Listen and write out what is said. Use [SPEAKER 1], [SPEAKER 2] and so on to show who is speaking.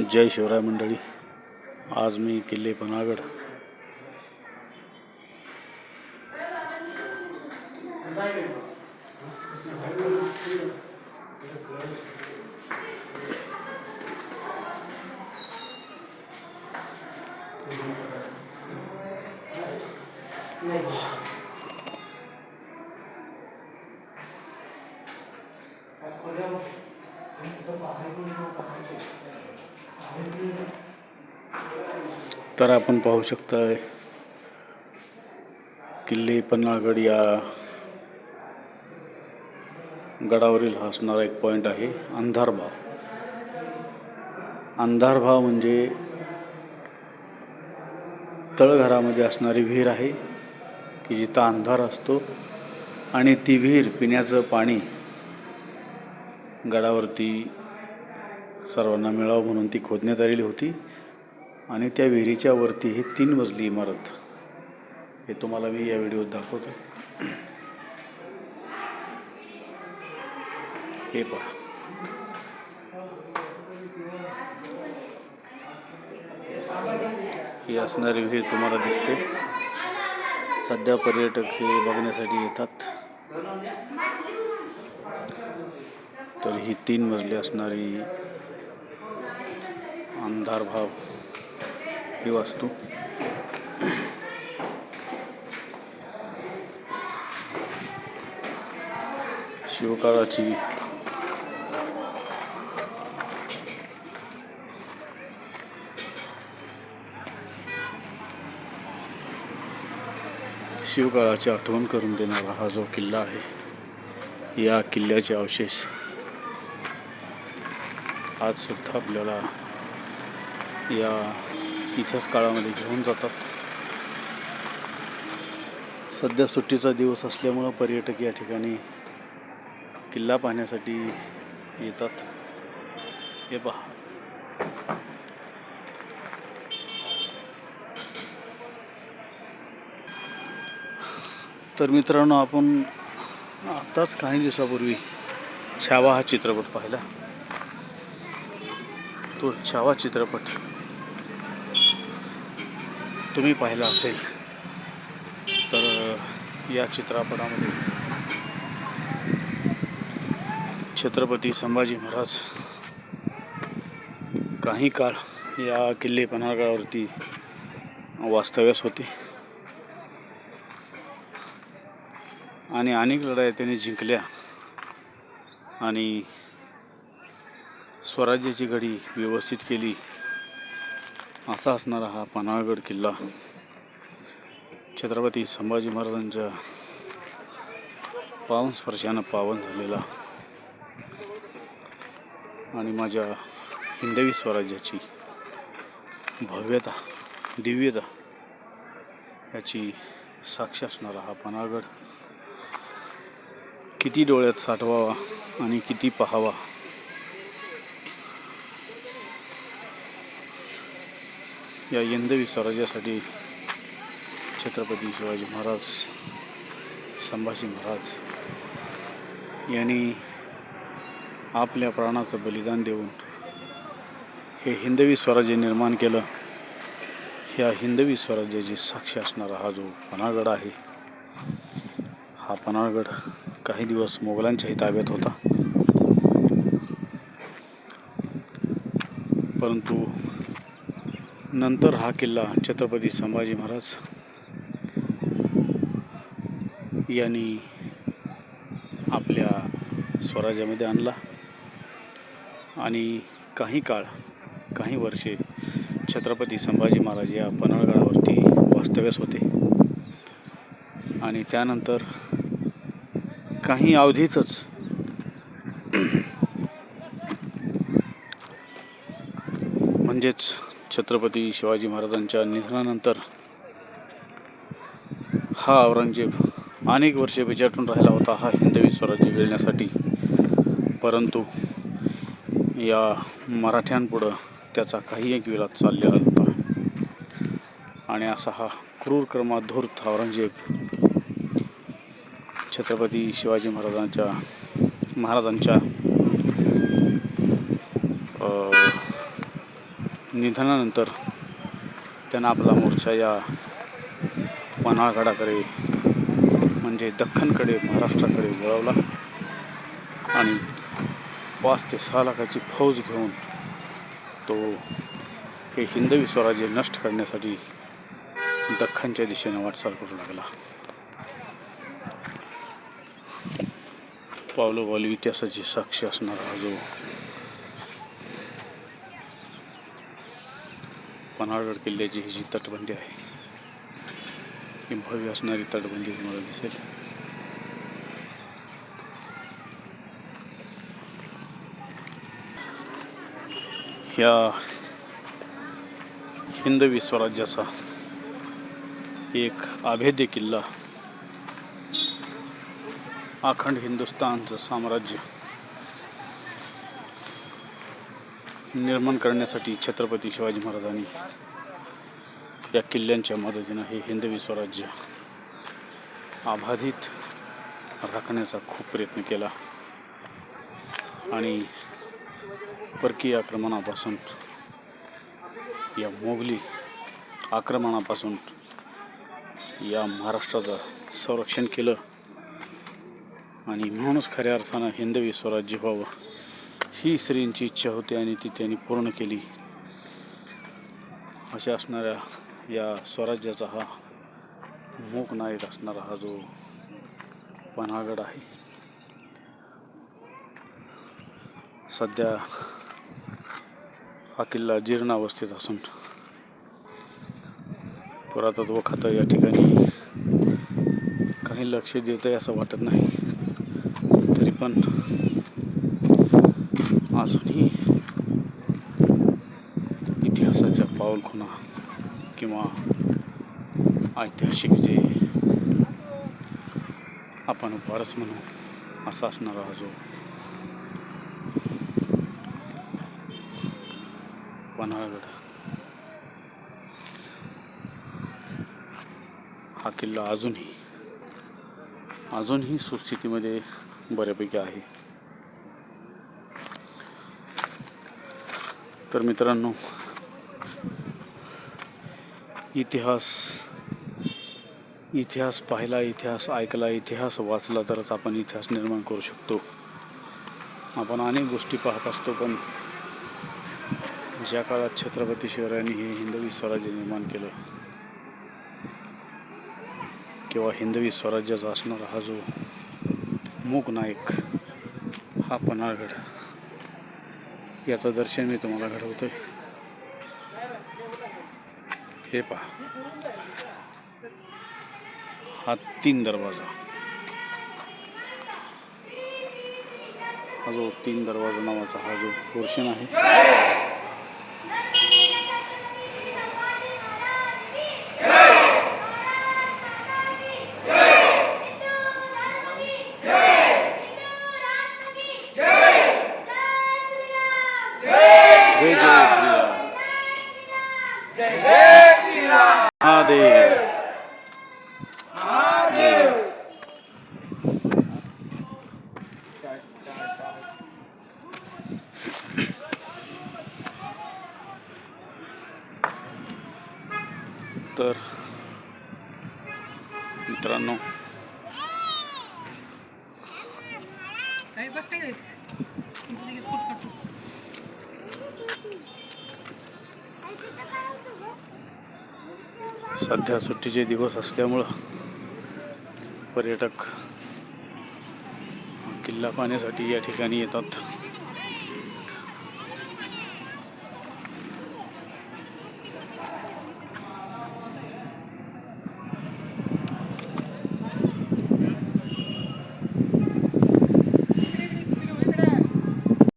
[SPEAKER 1] जय शिवराय मंडली आज मी किल्ले पनागड तर आपण पाहू शकताय किल्ले पन्हाळगड या गडावरील हा असणारा एक पॉईंट आहे अंधारभाव. अंधारभाव म्हणजे तळघरामध्ये असणारी विहीर आहे की जिथं अंधार असतो आणि ती विहीर पिण्याचं पाणी गडावरती सर्वांना मिळावं म्हणून ती खोदण्यात आलेली होती. आणि त्या विहिरीच्या वरती ही तीन मजली इमारत. हे तुम्हाला मी या व्हिडिओत दाखवतो. हे पहा. ही असणारी विहीर तुम्हाला दिसते. सध्या पर्यटक हे बघण्यासाठी येतात. तर ही तीन मजली असणारी अंधार भाव वास्तू शिवकाळाची शिवकाळाची आठवण करून देणारा हा जो किल्ला आहे या किल्ल्याचे अवशेष आज सुद्धा आपल्याला या इथेच काळामध्ये घेऊन जातात. सध्या सुट्टीचा दिवस असल्यामुळं पर्यटक या ठिकाणी किल्ला पाहण्यासाठी येतात. हे पहा. तर मित्रांनो आपण आत्ताच काही दिवसापूर्वी छावा हा चित्रपट पाहिला. तो छावा चित्रपट तुम्ही पाहिला असेल तर या चित्रपटामध्ये छत्रपती संभाजी महाराज काही काळ या किल्ले पन्हाळगडावरती वास्तव्यास होते. आणि अनेक लढाया त्यांनी जिंकल्या आणि स्वराज्याची घडी व्यवस्थित केली. असा असणारा हा पन्हाळगड किल्ला छत्रपती संभाजी महाराजांच्या पावन स्पर्शानं पावन झालेला आणि माझ्या हिंदवी स्वराज्याची भव्यता दिव्यता याची साक्ष असणारा हा पन्हाळगड किती डोळ्यात साठवावा आणि किती पाहावा या यंदवी स्वराज्यासाठी छत्रपती शिवाजी महाराज संभाजी महाराज यांनी आपल्या प्राणाचं बलिदान देऊन हे हिंदवी स्वराज्य निर्माण केलं. ह्या हिंदवी स्वराज्याची साक्ष असणारा हा जो पन्हाळगड आहे हा पन्हाळगड काही दिवस मोगलांच्याही ताब्यात होता. परंतु नंतर हा किल्ला छत्रपती संभाजी महाराज यांनी आपल्या स्वराज्यामध्ये आणला. आणि काही काळ काही वर्षे छत्रपती संभाजी महाराज या पन्हाळगडावरती वास्तव्यास होते. आणि त्यानंतर काही अवधीतच म्हणजेच छत्रपती शिवाजी महाराजांच्या निधनानंतर हा औरंगजेब अनेक वर्षे विचारून राहिला होता. हा हिंदवी स्वराज्य मिळण्यासाठी. परंतु या मराठ्यांपुढं त्याचा काही एक विलाद चाललेला होता आणि असा हा क्रूर क्रमाधूर्त औरंगजेब छत्रपती शिवाजी महाराजांच्या महाराजांच्या निधनानंतर त्यांना आपला मोर्चा या पन्हाळगडाकडे म्हणजे दख्खनकडे महाराष्ट्राकडे वळवला आणि पाच ते सहा लाखाची फौज घेऊन तो हे हिंदवी स्वराज्य नष्ट करण्यासाठी दख्खनच्या दिशेने वाटचाल करू लागला. पावलोपावली इतिहासाची साक्षी असणारा जो पन्हाळगड किल्ल्याची ही जी तटबंदी आहे ही भव्य असणारी तटबंदी तुम्हाला दिसेल. ह्या हिंदवी स्वराज्याचा एक अभेद्य किल्ला अखंड हिंदुस्थानचं साम्राज्य निर्माण करण्यासाठी छत्रपती शिवाजी महाराजांनी या किल्ल्यांच्या मदतीनं हे हिंदवी स्वराज्य अबाधित राखण्याचा खूप प्रयत्न केला. आणि परकीय आक्रमणापासून या मोगली आक्रमणापासून या महाराष्ट्राचं संरक्षण केलं. आणि म्हणूनच खऱ्या अर्थानं हिंदवी स्वराज्य व्हावं. ही स्त्रींची इच्छा होती आणि ती त्यांनी पूर्ण केली. अशा असणाऱ्या या स्वराज्याचा हा मूक नायक असणारा हा जो पन्हागड आहे. सध्या हा किल्ला जीर्ण अवस्थेत असून पुरातत्व खातं या ठिकाणी काही लक्ष देत आहे असं वाटत नाही. तरी पण अजूनही इतिहासाच्या पाऊलखुणा किंवा ऐतिहासिक जे आपण वारस म्हणू असा असणारा हा जो पन्हाळगड हा किल्ला अजूनही अजूनही सुस्थितीमध्ये बऱ्यापैकी आहे. तर मित्रांनो इतिहास इतिहास पाहिला इतिहास ऐकला इतिहास वाचला तरच आपण इतिहास निर्माण करू शकतो. आपण अनेक गोष्टी पाहत असतो पण ज्या काळात छत्रपती शिवरायांनी हे हिंदवी स्वराज्य निर्माण केलं किंवा हिंदवी स्वराज्याचा असणारा हा जो मूक नायक हा पन्हाळगड याचं दर्शन मी तुम्हाला घडवतो हे पहा. हा तीन दरवाजा. हा जो तीन दरवाजा नावाचा हा जो पोर्शन आहे जय जय श्रीराम महादेव तर मित्रांनो सध्या सुट्टीचे दिवस असल्यामुळं पर्यटक किल्ला पाहण्यासाठी या ठिकाणी येतात.